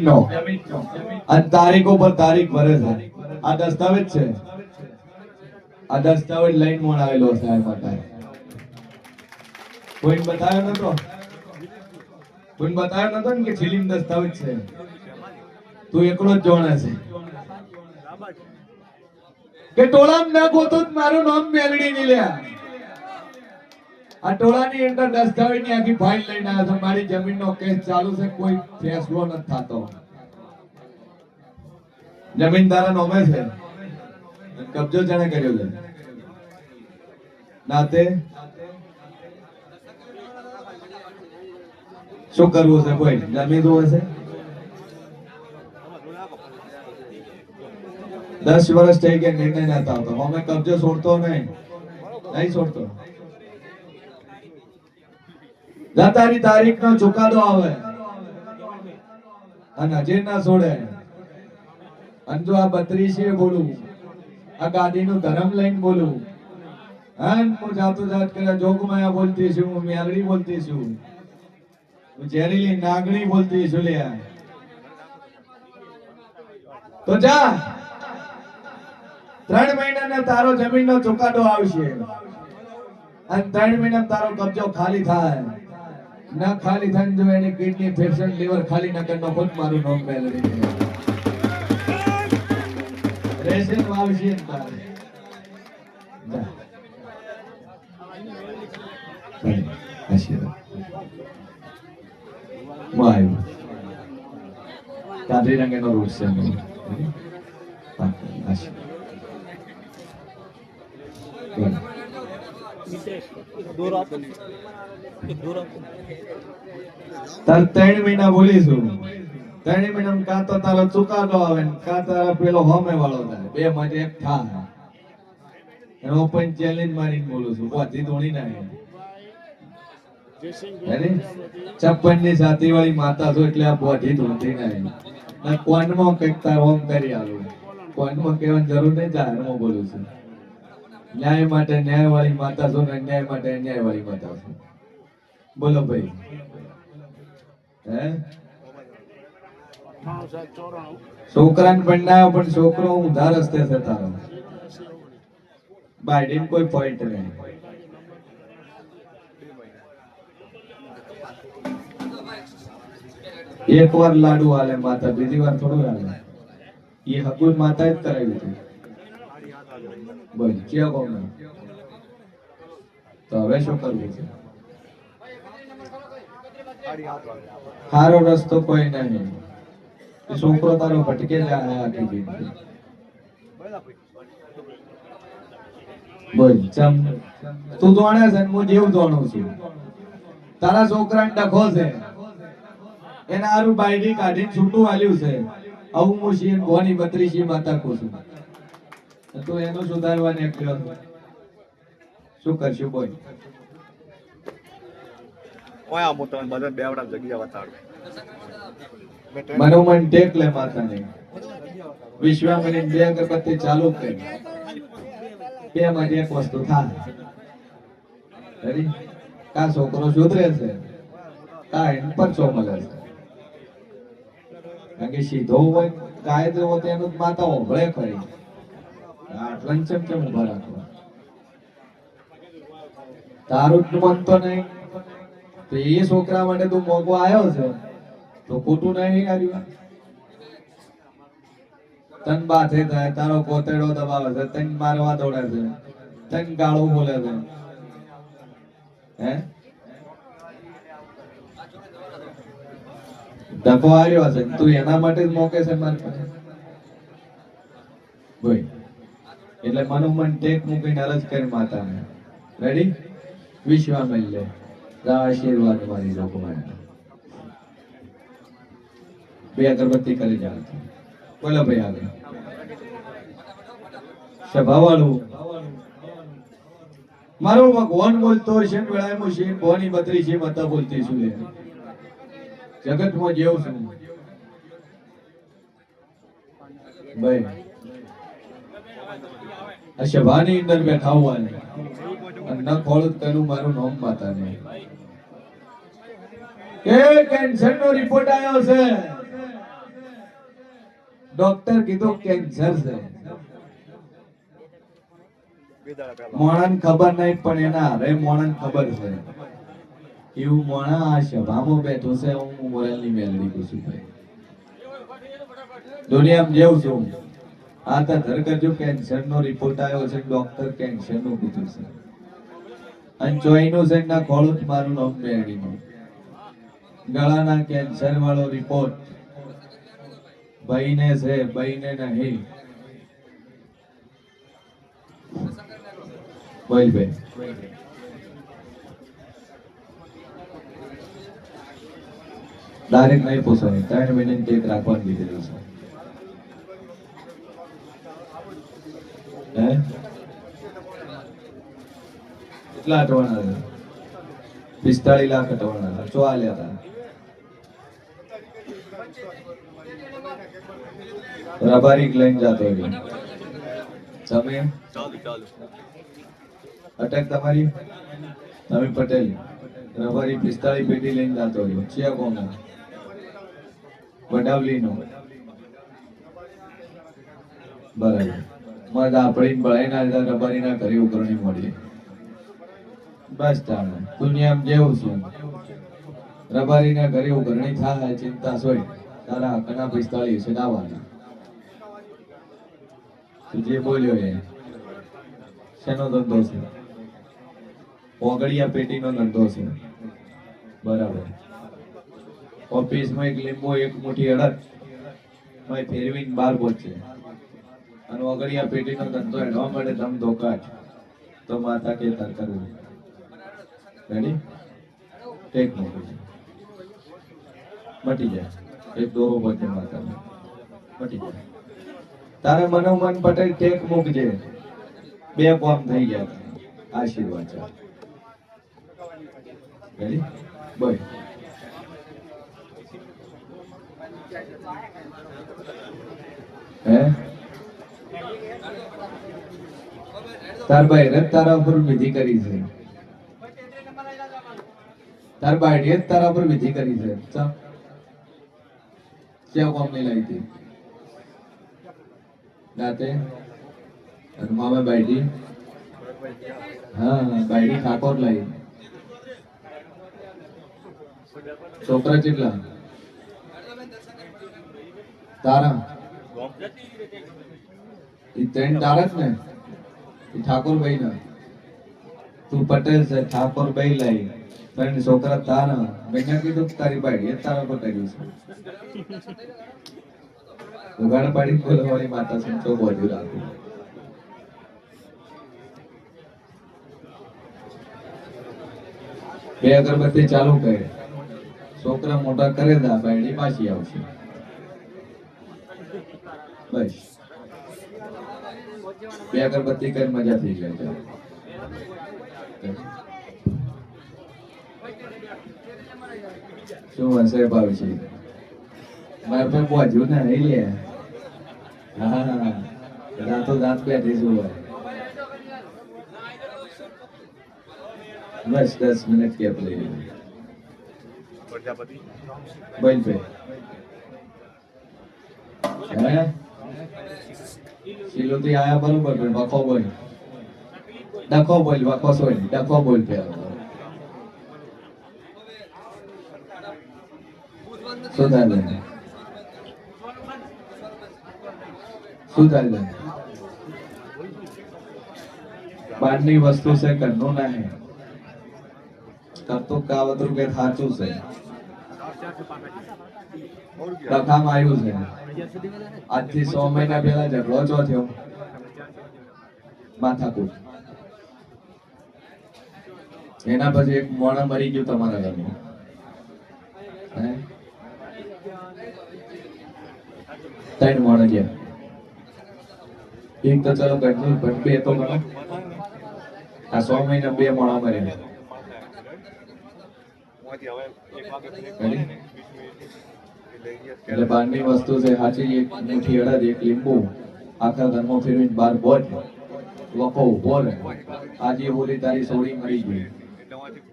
જમીનનો. અને તારીખ ઉપર તારીખ ભરે છે. આ દસ્તાવેજ છે? આ દસ્તાવેજ લઈને મોણ સાહેબ માટે કોઈને બતાવ્યો નતો? કોઈને બતાવ્યો નતો ને કે છેલ્લી દસ્તાવેજ છે? તું એકલો જ જોણે છે. કે ટોળામાં ના ગોતો મારું નામ મેલડી ની લ્યા આ ટોળાની અંદર દસ્તાવેજની આખી ફાઇલ લઈને આવ્યો છું. મારી જમીનનો કેસ ચાલુ છે. કોઈ ફેસલો નથી થતો. જમીનદારા નોમે છે. કબજો જેને કર્યો છે. નાતે, શું કરવું છે કોઈ? જમીન શું હશે? દસ વર્ષ થઈ ગયા, નિર્ણય નતા આવતો. અમે કબજો છોડતો નહીં. નહીં છોડતો. જતાની તારીખ નો ચુકાદો આવે. અને હજી ના છોડે અને જો આ બત્રીસી બોલું આ ગાદી નું ધર્મ લઈને બોલું હા હું જાતો બોલતી છું, હું મેલડી તો જા. ત્રણ મહિનાના તારો જમીનનો ચુકાદો આવશે. અને ત્રણ મહિના તારો કબજો ખાલી થાય. ના ખાલી થાય ને જો એની કિડની ફેફસણ લીવર ખાલી ના કરનો નાખો મારું નામ મેલડી રેશન વાવશે તારે. આવ્યો. કાદરી રંગેનો રૂટ છે. તાર ત્રણ મહિના બોલીશું ત્રણ મહિના કાં તો તારો ચુકાદો આવે ને કાં તારા પેલો હોમે વાળો થાય. બે માંથી એક થાય એનો પણ ચેલેન્જ મારીને બોલું છું. બધી ધોણી ના છપ્પનની સાતી વાળી માતા છો એટલે આ બોધી ધોતી ના કોનમાં કંઈક તાર હોમ કરી આલું. કોનમાં કહેવાની જરૂર નહીં જાહેરમાં બોલું છું. ન્યાય માટે ન્યાયવાળી માતા છો ને અન્યાય માટે અન્યાયવાળી માતા છો? બોલો ભાઈ. હે? છોકરાને પરણાયો પણ છોકરો ઊંધા રસ્તે છે તારો. બાયડીન કોઈ પોઈન્ટ નહીં. એક વાર લાડુ આલે માતા, બીજી વાર થોડું હાલે. એ હકુલ માતા જ કરાવી હતી. બોલ, ક્યાં તો હવે શું કરવું છે? સારો રસ્તો કોઈ નહીં. છોકરો તારો ભટકે તું જોણે છે હું જેવું જોણું છું. તારા છોકરાને ડખો છે. એને આરું બાયડી કાઢીને છૂટું આલ્યું છે. આવું હું શી ભવાની બત્રીસી માતા કહું છું. તો એનું સુધારવા નીકળ્યો. શું કરશું બોલ. ઓય આ મોટા બધા બેવડા જગ્યા મારો મન ટેક લે માતાને વિશ્વામની બે અગરબત્તી ચાલુ કરી. બે માંથી એક વસ્તુ થાય. રેડી કા છોકરો સુધરે છે? કા એમ પરચો મળે છે? કારણ કે સીધો હોય કાયદો હોય તેનું જ માતા ઓભળે ખરી. આટલા કેમ ઊભા રાખવા? તારું મન તો નહીં. તો એ છોકરા માટે તું મોકો આવ્યો છે. તો ખોટું નહીં કર્યું. તન બાથે થાય, તારો કોતેડો દબાવે છે, તન મારવા દોડે છે, તન ગાળો બોલે છે. હે? ડકો આવ્યો છે તું એના માટે જ મોકે છે મારી પાસે. બોલ. એટલે મનોમન ટેક મૂકીને અરજ કરી માતાને. રેડી વિશ્વામલ્ય જા આશીર્વાદ મારી લોકમાં. બે અગરબત્તી કરી જાવ બોલો ભાઈ આગળ. સભાવાળું મારો ભગવાન બોલતો છે વેળાયમો છે ભવાની બત્રી છે મતા બોલતી છું જગતમાં જેવું છું. ભાઈ. આ સભાની અંદર બેઠા હોવા ને અને ન ખોળું તેનું મારું નામ માતા ને કે કેન્સર નો રિપોર્ટ આવ્યો છે. ડોક્ટર કીધું કેન્સર છે. મોણન ખબર નહીં, પણ એના રે મોણન ખબર છે. એવું મોણા આ સભામાં બેઠો છે, હું મોરલની મેલડી છું. ભાઈ દુનિયામાં જેવું છું આ તો ધર કરજો કેન્સર નો રિપોર્ટ આવ્યો છે ડોક્ટર કેન્સરનું કીધું છે. અને ચોઈનું છે ના ખોળું મારું નામ મેળવીનું ગળાના કેન્સર વાળો રિપોર્ટ ભાઈને છે, ભાઈને નહીં. ભાઈ. ડાયરેક્ટ નહીં પૂછવાની, ત્રણ મિનિટ ચેક રાખવાની દીધેલું છે હે કેટલા અટવાના હતા? પિસ્તાળીસ લાખ અટવાના હતા. ચો આલ્યા હતા? રબારી લઈને જતો હતો તમે? અટક તમારી? તમે પટેલ. રબારી પિસ્તાળીસ પેટી લઈને જતો રહ્યો. ચિયા કોણ? વડાવલીનો. બરાબર. મત આપણે બળાઈના રબારીના ઘરે ઉઘરણી મળી. બસ તાણે દુનિયામાં જેવું છે. રબારીના ઘરે ઉઘરણી થાય, ચિંતા સોય. તારા કના પિસ્તાળી છે તું જે બોલ્યો એ, શેનો ધંધો છે? ઓગળિયા પેટીનો ધંધો છે. બરાબર. ઓફિસમાં એક લીંબુ, એક મુઠ્ઠી અડદ. માં ફેરવીને બહાર પહોંચે અને ઓગળિયા પેટીનો ધંધો એડવા માટે ધમ ધોકાટ તો માતા કે તર કરવું. રેડી ટેક મૂકી મટી જાય એક દોરો પહોંચે માતા મટી જાય તારે મનોમન પટેલ ટેક મૂકજે. બે કોમ થઈ ગયા. આશીર્વાદ છે. રેડી બોલ. હે? તાર ભાઈ રત તારા ઉપર વિધિ કરી છે. તાર બાઈડીએ તારા પર વિધિ કરી છે. ચા ક્યાં કોમ નહીં લાવી હતી? રાતે? અને મામા બાઈડી? હા, બાઈડી ઠાકોર લાવી છોકરા કેટલા? તારા? એ ત્રણ તારા જ ને? એ ઠાકોરભાઈ ના તું પટેલ છે ઠાકોરભાઈ લાવી પણ છોકરા તારા મેં કીધું તારી બાઈડી એ તારા પર કર્યું છે. ઉગાડ પાડી બોલવાની માતા સંચો બોલ્યું રાખું. બે અગરબત્તી ચાલુ કરે. છોકરા મોટા કરે દા બાયડી પાછી આવશે. બસ. બે અગરબત્તી કરી મજા થઈ જાય. શું હશે ભાવજી મારે પણ પહોંચ્યું ને નહીં લે. હા દાંતો દાંત બેઠી છું બસ, દસ મિનિટ કેપ લઈ લે પ્રજાપતિ બોલ ભાઈ. હે? સિલોથી આયા બરોબર, પણ વખો બોલ. ડખો બોલ વખો સોય ડખો બોલ પેલો શું થાય શું થાય બહારની વસ્તુ છે ઘરનું નહીં કરતું કાવતરું કે સાચું છે લખામાં આવ્યું છે આજથી સો મહિના પહેલા ઝઘડો ચો થયો માથાકૂટ એના પછી એક મોણા મરી ગયું તમારા ઘરનું. ત્રણ મોણા ગયા. એક તો ચલો ઘરનું પણ બે તો ગણો આ સો મહિના બે મોણા લઈ ગયા. એટલે બહારની વસ્તુ છે, સાચી એક મુઠ્ઠી અડદ એક લીંબુ. આખા ઘરમાં ફેરવીને બાર બોટ વખો ઊભો રહે. આજે હોલી તારી સોળી મરી ગઈ એટલે માંથી ભૂવાલી કરો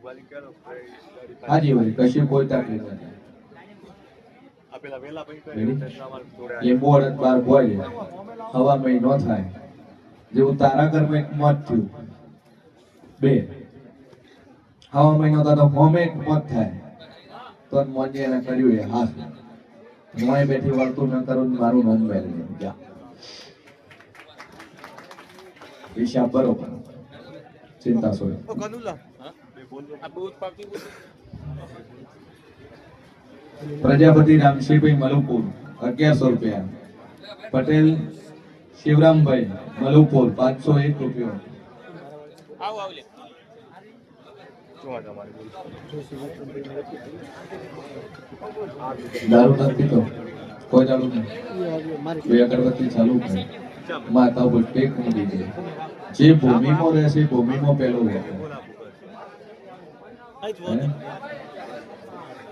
હાજી ભાઈ કશું કોઈ તકલીફ નથી. બાર હવા મહિનો થાય. જેવું તારા ઘરમાં એક મોત થયું. બે. હવા મહિનો થતો હોમે એક મોત થાય. તો મોજે એને કર્યું એ હાથ. મોએ બેઠી વળતું ન કરું મારું નામ જા. હિસાબ બરોબર. ચિંતા છોડો પ્રજાપતિ રામશીભાઈ મલુપુર અગિયારસો રૂપિયા પટેલ શિવરામભાઈ મલુપુર પાંચસો એક રૂપિયો શું વાત અમારી દારૂ નથી પીતો કોઈ દારૂ નહીં બે અગરબત્તી ચાલુ કરે માતા ઉપર ટેક મૂકી દે જે ભૂમિમાં રહેશે એ ભૂમિમાં પેલો રહે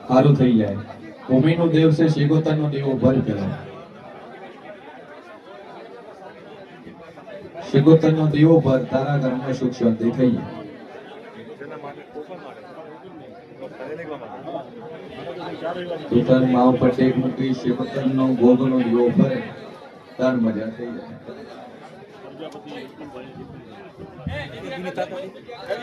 સારું થઈ જાય. ભૂમિનો દેવ છે શિગોતરનો દેવો ભર પેલો. શિગોતરનો દેવો ભર તારા ઘરમાં સુખ શાંતિ થઈ જાય. તો તાર માવ પર ટેક મૂકી શિગોતરનો ગોગનો દેવો ભરે તાર મજા થઈ જાય.